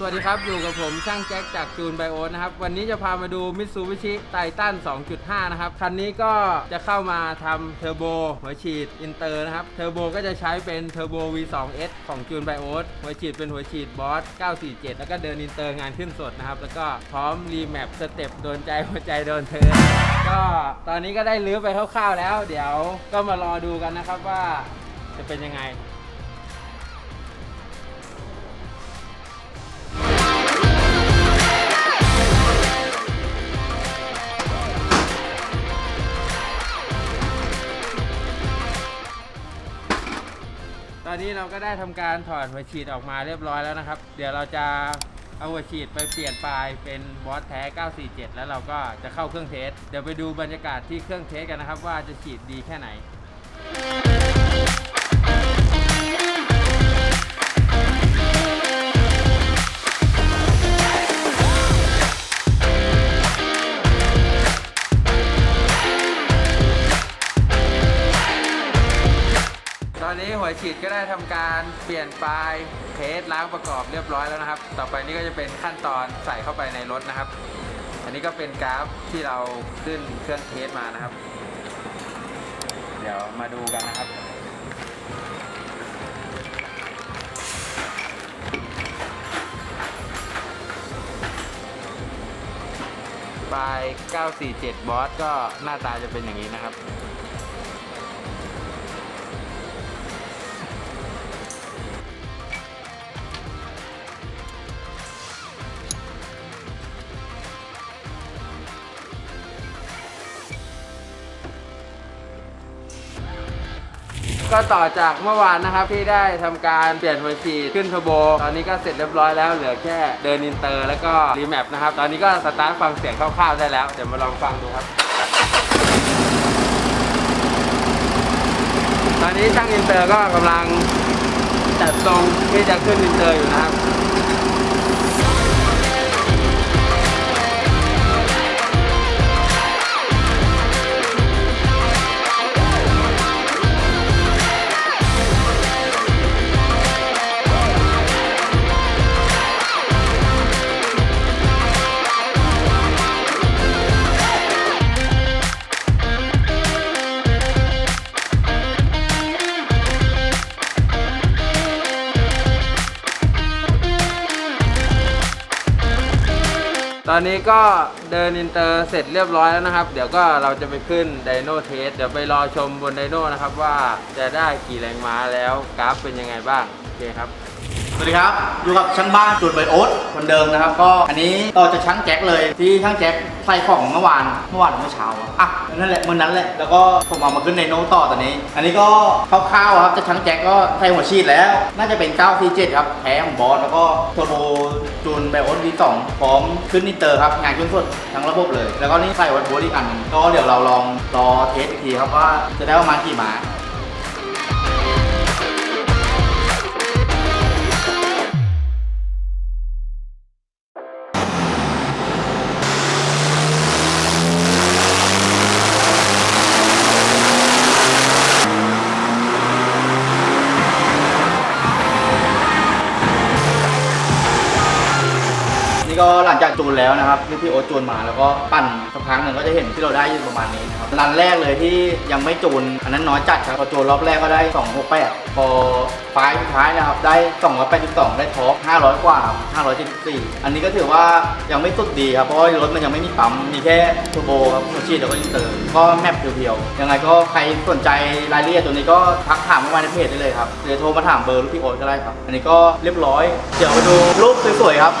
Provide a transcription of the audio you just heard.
สวัสดีครับ อยู่กับผมช่างแจ็คจากจูนไบโอนะครับ วันนี้จะพามาดูมิ t ซูบิชิไททัน2.5 นะครับ คันนี้ก็จะเข้ามาทำเทอร์โบหัวฉีดอินเตอร์นะครับ เทอร์โบก็จะใช้เป็นเทอร์โบ V2S ของจูนไบโอหัวฉีดเป็นหัวฉีดบอส 947 แล้วก็เดินอินเตอร์งานขึ้นสดนะครับ แล้วก็พร้อมรีแมปสเต็ปโดนใจหัวใจโดนเธอ ก็ตอนนี้ก็ได้ลื้อไปคร่าวๆแล้ว เดี๋ยวก็มารอดูกันนะครับว่าจะเป็นยังไง นี้เราก็ได้ทำการถอดหัวฉีดออกมาเรียบร้อยแล้วนะครับ เดี๋ยวเราจะเอาหัวฉีดไปเปลี่ยนปลายเป็นบอสแท้ 947 แล้วเราก็จะเข้าเครื่องเทส เดี๋ยวไปดูบรรยากาศที่เครื่องเทสกันนะครับ ว่าจะฉีดดีแค่ไหน นนี้หัวฉีดก็ได้ทำการเปลี่ยนปลายเทสล้างประกอบเรียบร้อยแล้วนะครับ ต่อไปนี้ก็จะเป็นขั้นตอนใส่เข้าไปในรถนะครับ อันนี้ก็เป็นกราฟที่เราขึ้นเครื่องเทสมานะครับ เดี๋ยวมาดูกันนะครับปลาย947 บอสก็หน้าตาจะเป็นอย่างนี้นะครับ ก็ต่อจากเมื่อวานนะครับที่ได้ทำการเปลี่ยนหัวฉีดขึ้นเทอร์โบ ตอนนี้ก็เสร็จเรียบร้อยแล้วเหลือแค่เดินอินเตอร์แล้วก็รีแมปนะครับ ตอนนี้ก็สตาร์ทฟังเสียงคร่าวๆได้แล้ว เดี๋ยวมาลองฟังดูครับ ตอนนี้ช่างอินเตอร์ก็กำลังจัดทรงที่จะขึ้นอินเตอร์อยู่นะครับ ตอนนี้ก็เดินอินเตอร์เสร็จเรียบร้อยแล้วนะครับ เดี๋ยวก็เราจะไปขึ้นไดโนเทสเดี๋ยวไปรอชมบนไดโนนะครับว่าจะได้กี่แรงม้าแล้วกราฟเป็นยังไงบ้าง โอเคครับ สวัสดีครับ อยู่กับช่างบ้านจุดไบโอ๊ตคนเดิมนะครับ ก็อันนี้ต่อจากช่างแจ็คเลยที่ช่างแจ็คใส่ของเมื่อวานเมื่อวานเมื่อเช้าอะอะนั่นแหละเมื่อนั้นแหละแล้วก็ผมเอามาขึ้นในโน้ตต่อตอนนี้ อันนี้ก็คร่าวๆครับจากช่างแจ็คก็ใส่หัวชีดแล้ว น่าจะเป็น947ครับแท้ของบอสแล้วก็โทโบจูนไบโอ๊ต V2 พร้อมขึ้นนิเตอร์ครับงานขึ้นสดทั้งระบบเลย แล้วก็นี่ใส่วัดโบสอีกอันก็เดี๋ยวเราลองรอเทสอีกทีครับว่าจะได้ประมาณกี่ม้า ก็หลังจากจูนแล้วนะครับที่พี่โอ๊ตจูนมาแล้วก็ปั่นสักพักหนึ่งก็จะเห็นที่เราได้อยู่ประมาณนี้นะครับรันแรกเลยที่ยังไม่จูนอันนั้นน้อยจัดครับพอจูนรอบแรกก็ได้ 268พอไฟล์สุดท้ายนะครับได้ 282 ได้ท็อป500 กว่า 574 อันนี้ก็ถือว่ายังไม่สุดดีครับเพราะรถมันยังไม่มีปั๊มมีแค่เทอร์โบครับหัวฉีดแล้วก็อินเตอร์ก็แมปเพียวๆยังไงก็ใครสนใจรายละเอียดตัวนี้ก็ทักถามเข้ามาในเพจได้เลยครับหรือโทรมาถามเบอร์ลูกพี่โอ๊ตก็ได้ครับ อันนี้ก็เรียบร้อย เดี๋ยวมาดูรูปสวยๆครับ